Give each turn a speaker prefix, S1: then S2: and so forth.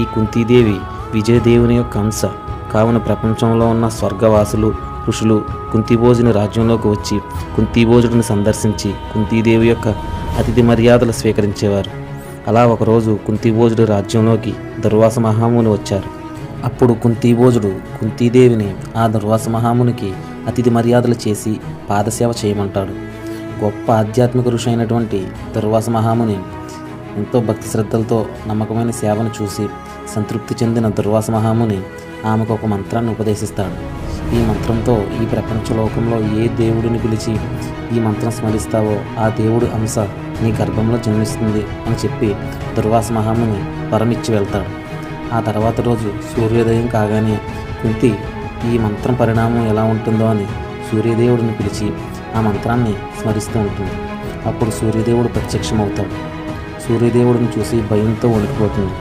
S1: ఈ కుంతీదేవి విజయదేవుని యొక్క అంశ కావున ప్రపంచంలో ఉన్న స్వర్గవాసులు ఋషులు కుంతిభోజుని రాజ్యంలోకి వచ్చి కుంతిభోజుడిని సందర్శించి కుంతీదేవి యొక్క అతిథి మర్యాదలు స్వీకరించేవారు. అలా ఒకరోజు కుంతిభోజుడి రాజ్యంలోకి దుర్వాస మహాముని వచ్చారు. అప్పుడు కుంతిభోజుడు కుంతీదేవిని ఆ దుర్వాస మహామునికి అతిథి మర్యాదలు చేసి పాదసేవ చేయమంటాడు. గొప్ప ఆధ్యాత్మిక ఋషి అయినటువంటి దుర్వాస మహాముని ఎంతో భక్తి శ్రద్ధలతో నమ్మకమైన సేవను చూసి సంతృప్తి చెందిన దుర్వాస మహాముని ఆమెకు ఒక మంత్రాన్ని ఉపదేశిస్తాడు. ఈ మంత్రంతో ఈ ప్రపంచ లోకంలో ఏ దేవుడిని పిలిచి ఈ మంత్రం స్మరిస్తావో ఆ దేవుడి అంశ నీ గర్భంలో జన్మిస్తుంది అని చెప్పి దుర్వాస మహాముని వరమిచ్చి వెళ్తాడు. ఆ తర్వాత రోజు సూర్యోదయం కాగానే కుంతి ఈ మంత్రం పరిణామం ఎలా ఉంటుందో అని సూర్యదేవుడిని పిలిచి ఆ మంత్రాన్ని స్మరిస్తూ ఉంటుంది. అప్పుడు సూర్యదేవుడు ప్రత్యక్షమవుతాడు. సూర్యదేవుడిని చూసి భయంతో వణికిపోతుంది.